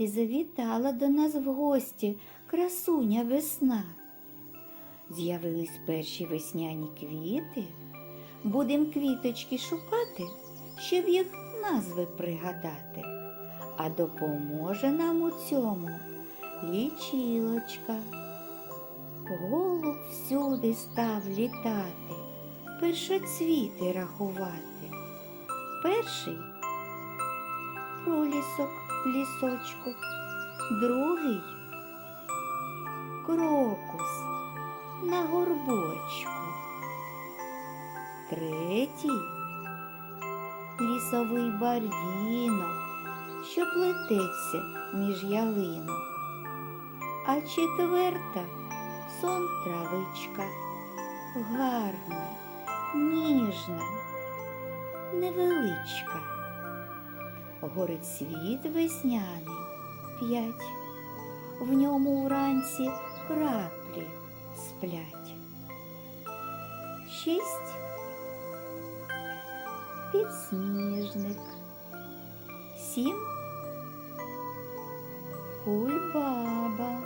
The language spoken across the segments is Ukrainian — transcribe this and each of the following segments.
ти завітала до нас в гості, красуня весна. З'явились перші весняні квіти. Будем квіточки шукати, щоб їх назви пригадати. А допоможе нам у цьому лічилочка. Голуб всюди став літати, першоцвіти рахувати. Перший пролісок лісочку, другий крокус на горбочку, третій лісовий барвінок, що плететься між ялинок, а четверта сон травичка, гарна, ніжна, невеличка. Горить світ весняний п'ять, в ньому вранці краплі сплять. Шість. Підсніжник, сім. Кульбаба,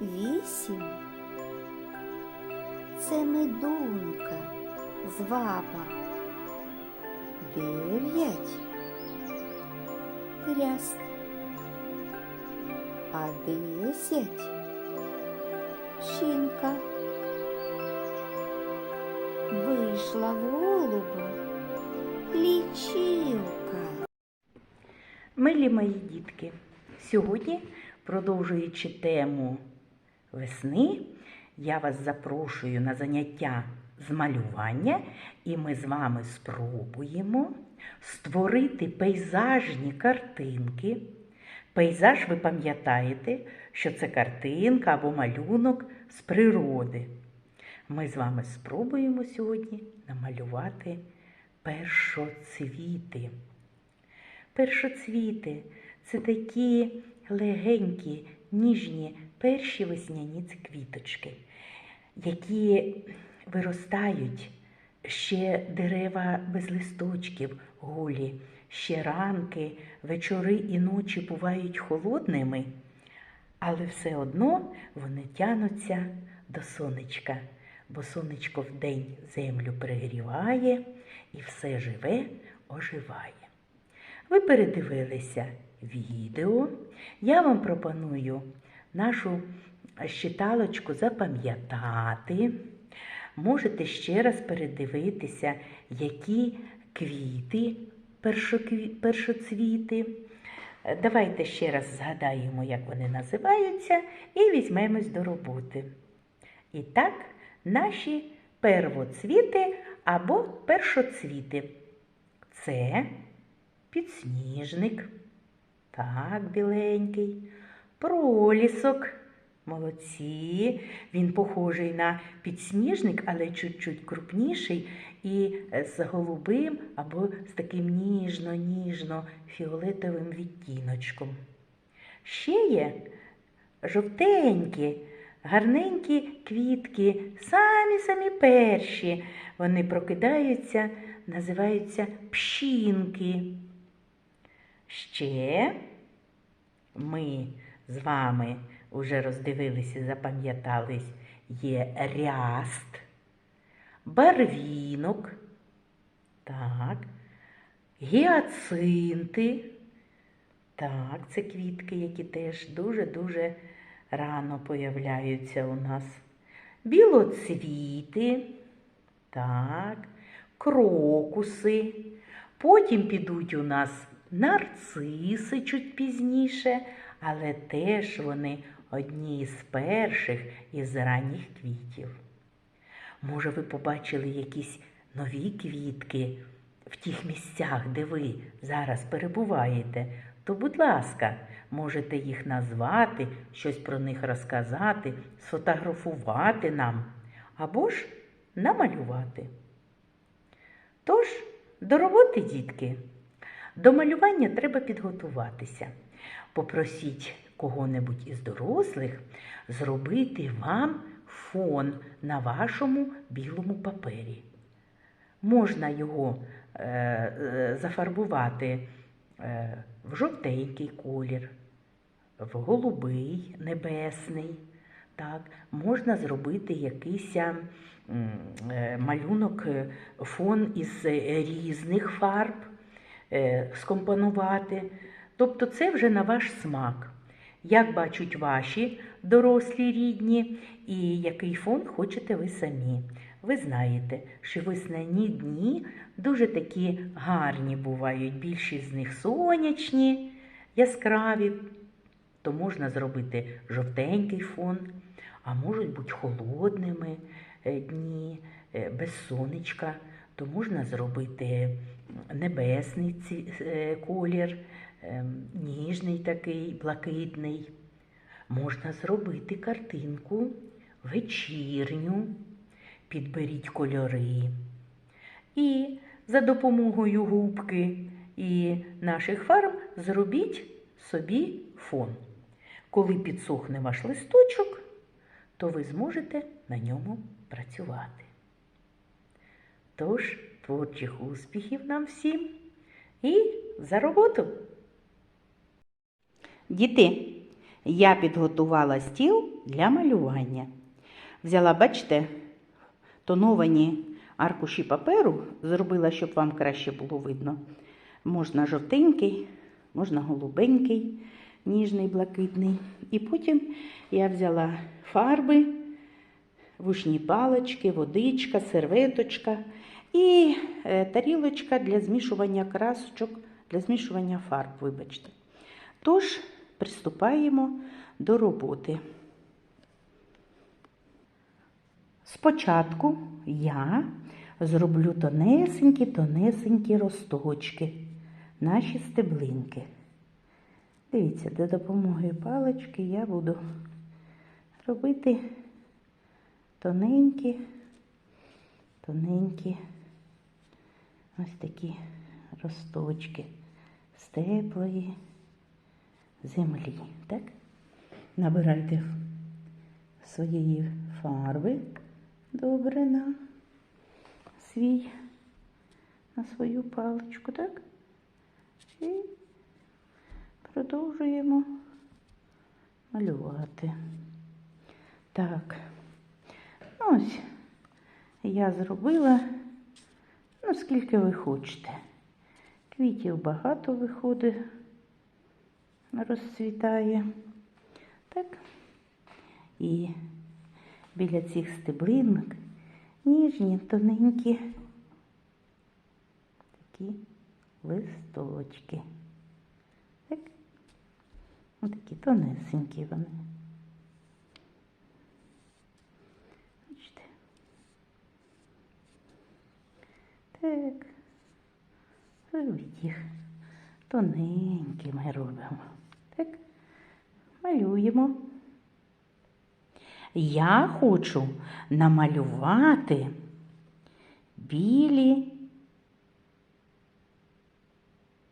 вісім. Це медунка, зваба, дев'ять хряст, а десять шинка. Вийшла голуба лічилка. Милі мої дітки, сьогодні, продовжуючи тему весни, я вас запрошую на заняття з малювання, і ми з вами спробуємо створити пейзажні картинки. Пейзаж, ви пам'ятаєте, що це картинка або малюнок з природи. Ми з вами спробуємо сьогодні намалювати першоцвіти. Першоцвіти це такі легенькі, ніжні перші весняні квіточки, які виростають ще дерева без листочків голі, ще ранки, вечори і ночі бувають холодними, але все одно вони тянуться до сонечка, бо сонечко вдень землю пригріває і все живе, оживає. Ви передивилися відео. Я вам пропоную нашу щиталочку запам'ятати. Можете ще раз передивитися, які квіти, першоцвіти. Давайте ще раз згадаємо, як вони називаються, і візьмемось до роботи. І так, наші первоцвіти або першоцвіти. Це підсніжник, так, біленький, пролісок. Молодці. Він похожий на підсніжник, але чуть-чуть крупніший і з голубим або з таким ніжно-ніжно-фіолетовим відтіночком. Ще є жовтенькі, гарненькі квітки, самі-самі перші. Вони прокидаються, називаються пшінки. Ще ми з вами вже роздивилися, запам'ятались, є ряст, барвінок, так, гіацинти. Так, це квітки, які теж дуже-дуже рано появляються у нас. Білоцвіти, так, крокуси. Потім підуть у нас нарциси чуть пізніше, але теж вони одні з перших із ранніх квітів. Може, ви побачили якісь нові квітки в тих місцях, де ви зараз перебуваєте, то, будь ласка, можете їх назвати, щось про них розказати, сфотографувати нам або ж намалювати. Тож, до роботи, дітки, до малювання треба підготуватися. Попросіть кого-небудь із дорослих зробити вам фон на вашому білому папері. Можна його е, е, зафарбувати е, в жовтенький колір, в голубий, небесний. Так, можна зробити якийсь е, малюнок, е, фон із різних фарб, е, скомпонувати. Тобто це вже на ваш смак. Як бачать ваші дорослі рідні, і який фон хочете ви самі. Ви знаєте, що весняні дні дуже такі гарні бувають. Більшість з них сонячні, яскраві, то можна зробити жовтенький фон, а можуть бути холодними е, дні, е, без сонечка, то можна зробити небесний е, колір, ніжний такий, блакитний. Можна зробити картинку вечірню, підберіть кольори. І за допомогою губки і наших фарб зробіть собі фон. Коли підсохне ваш листочок, то ви зможете на ньому працювати. Тож, творчих успіхів нам всім і за роботу! Діти, я підготувала стіл для малювання. Взяла, бачите, тоновані аркуші паперу, зробила, щоб вам краще було видно. Можна жовтенький, можна голубенький, ніжний, блакитний. І потім я взяла фарби, вушні палички, водичка, серветочка і е, тарілочка для змішування красочок, для змішування фарб, вибачте. Тож, приступаємо до роботи. Спочатку я зроблю тонесенькі, тонесенькі росточки, наші стеблинки. Дивіться, за допомогою палички я буду робити тоненькі, тоненькі ось такі росточки з теплої землі. Так? Набирайте своєї фарби добре на свій, на свою паличку, так? І продовжуємо малювати. Так, ось я зробила, ну, скільки ви хочете. Квітів багато виходить, розцвітає. Так. І біля цих стеблинок ніжні, тоненькі такі листочки. Так? Ось такі тонесенькі вони. Бачите? Так. Робіть їх тоненькими робимо. Малюємо. Я хочу намалювати білі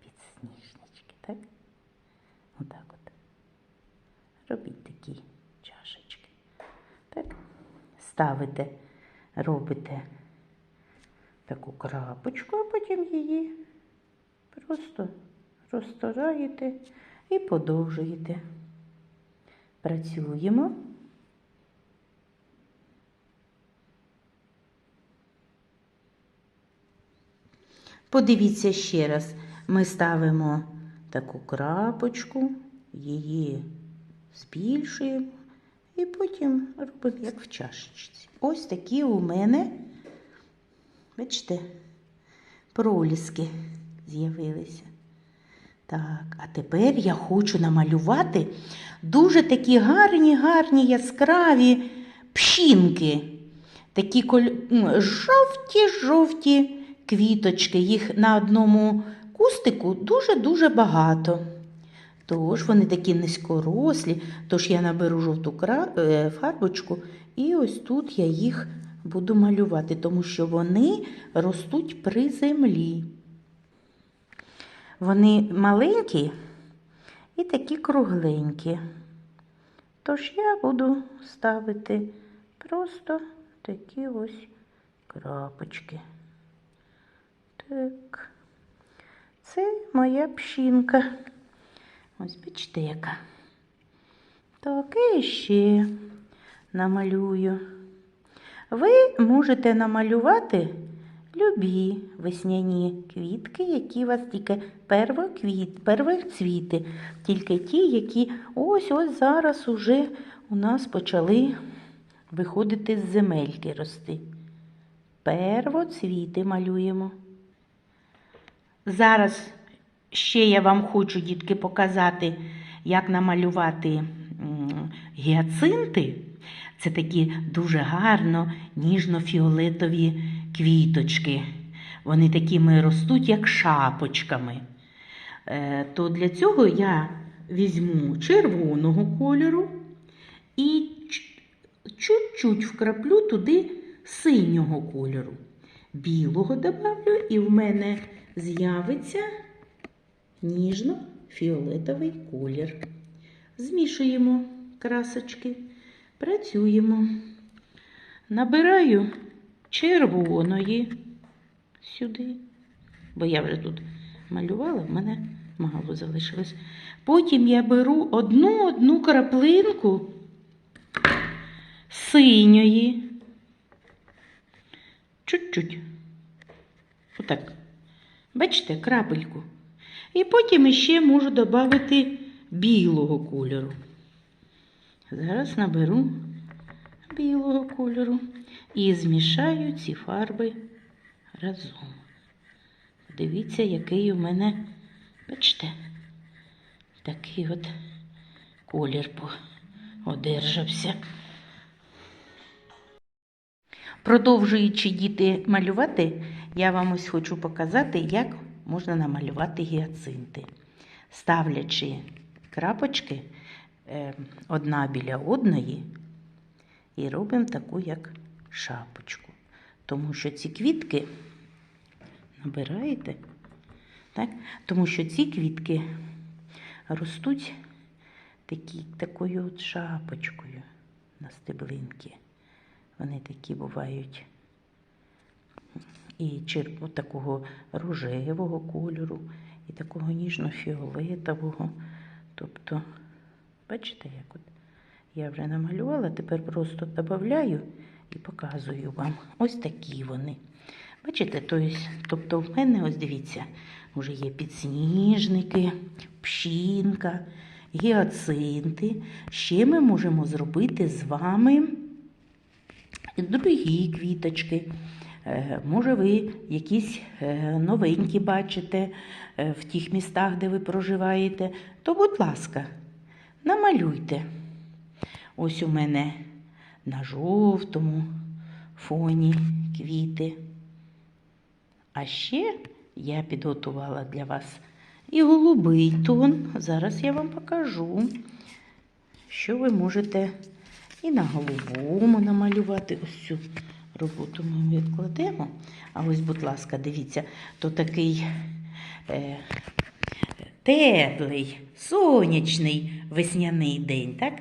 підсніжнички, так? Отак от. Робіть такі чашечки. Так? Ставите, робите таку крапочку, а потім її просто розтираєте і подовжуєте. Працюємо. Подивіться ще раз, ми ставимо таку крапочку, її збільшуємо і потім робимо як в чашечці. Ось такі у мене, бачите, проліски з'явилися. Так, а тепер я хочу намалювати дуже такі гарні, гарні яскраві пшінки. Такі жовті-жовті квіточки. Їх на одному кустику дуже-дуже багато. Тож вони такі низькорослі, тож я наберу жовту е, фарбочку і ось тут я їх буду малювати, тому що вони ростуть при землі. Вони маленькі і такі кругленькі. Тож я буду ставити просто такі ось крапочки. Так, Це моя пщінка. Ось бачите, яка. Так, і ще намалюю. Ви можете намалювати любі весняні квітки, які у вас тільки первоквіт, первоцвіти, тільки ті, які ось-ось зараз уже у нас почали виходити з земельки рости. Первоцвіти малюємо. Зараз ще я вам хочу, дітки, показати, як намалювати гіацинти. Це такі дуже гарно ніжно-фіолетові квіточки. Вони такими ростуть, як шапочками. Е, То для цього я візьму червоного кольору і чуть-чуть вкраплю туди синього кольору. Білого добавлю, і в мене з'явиться ніжно-фіолетовий колір. Змішуємо красочки, працюємо. Набираю червоної сюди, бо я вже тут малювала, в мене мало залишилось. Потім я беру одну-одну краплинку синьої. Чуть-чуть. Отак. Бачите, крапельку. І потім ще можу додати білого кольору. Зараз наберу білого кольору і змішаю ці фарби разом. Дивіться, який у мене, бачите, такий от колір одержався. Продовжуючи діти малювати, я вам ось хочу показати, як можна намалювати гіацинти. Ставлячи крапочки е, одна біля одної і робимо таку, як шапочку. Тому що ці квітки набираєте, так? тому що ці квітки ростуть такі, такою от шапочкою на стеблинки. Вони такі бувають і черпу такого рожевого кольору, і такого ніжно-фіолетового. Тобто, бачите, як от я вже намалювала, тепер просто додаю і показую вам. Ось такі вони. Бачите, тобто в мене, ось дивіться, вже є підсніжники, пщінка, гіацинти. Ще ми можемо зробити з вами другі квіточки. Е, Може, ви якісь е, новенькі бачите е, в тих містах, де ви проживаєте, то, будь ласка, намалюйте. Ось у мене на жовтому фоні квіти. А ще я підготувала для вас і голубий тон. Зараз я вам покажу, що ви можете і на голубому намалювати. Ось цю роботу ми відкладемо. А ось, будь ласка, дивіться, то такий е, теплий, сонячний весняний день, так?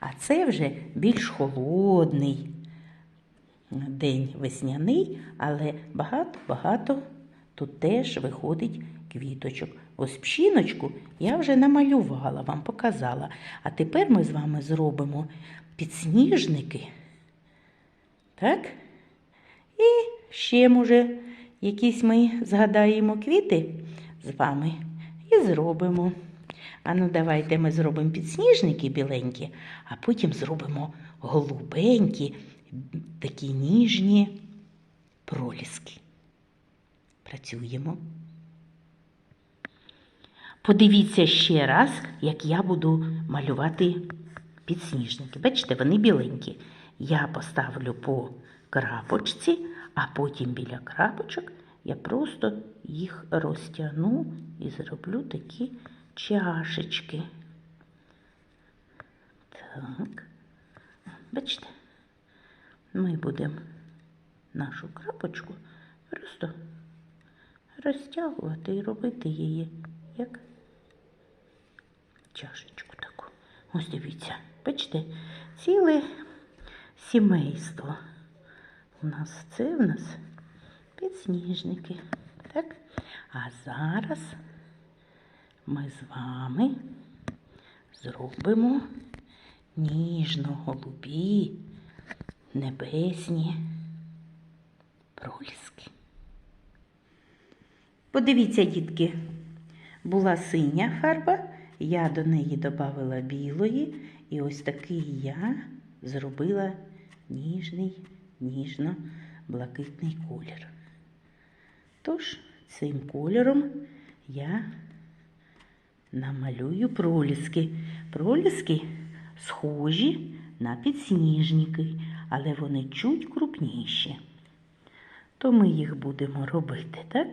А це вже більш холодний день весняний, але багато-багато тут теж виходить квіточок. Ось пщіночку я вже намалювала, вам показала. А тепер ми з вами зробимо підсніжники. Так? І ще, може, якісь ми згадаємо квіти з вами і зробимо. А ну, давайте ми зробимо підсніжники біленькі, а потім зробимо голубенькі, такі ніжні проліски. Працюємо. Подивіться ще раз, як я буду малювати підсніжники. Бачите, вони біленькі. Я поставлю по крапочці, а потім біля крапочок я просто їх розтягну і зроблю такі чашечки. Так. Бачите, ми будемо нашу крапочку просто розтягувати і робити її як чашечку таку. Ось дивіться, бачите, ціле сімейство. У нас це в нас підсніжники. Так? А зараз ми з вами зробимо ніжно-голубі небесні проліски. Подивіться, дітки, була синя фарба, я до неї додавала білої, і ось такий я зробила ніжний, ніжно-блакитний колір. Тож цим кольором я намалюю проліски. Проліски схожі на підсніжники, але вони чуть крупніші. То ми їх будемо робити, так?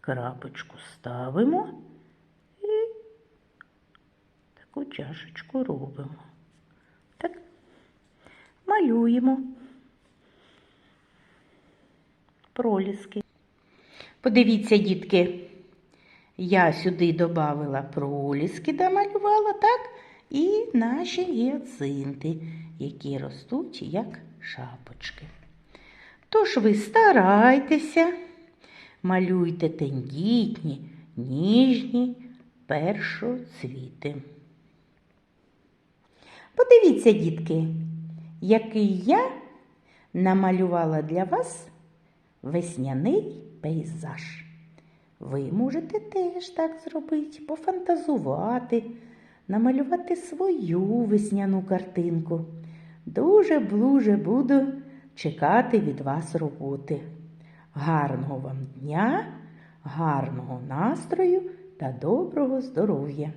Крапочку ставимо і таку чашечку робимо. Так, малюємо проліски. Подивіться, дітки, я сюди додавала проліски, домалювала, так? І наші гіацинти, які ростуть як шапочки. Тож ви старайтеся, малюйте тендітні, ніжні першоцвіти. Подивіться, дітки, який я намалювала для вас весняний пейзаж. Ви можете теж так зробити, пофантазувати, намалювати свою весняну картинку. Дуже-дуже буду чекати від вас роботи. Гарного вам дня, гарного настрою та доброго здоров'я!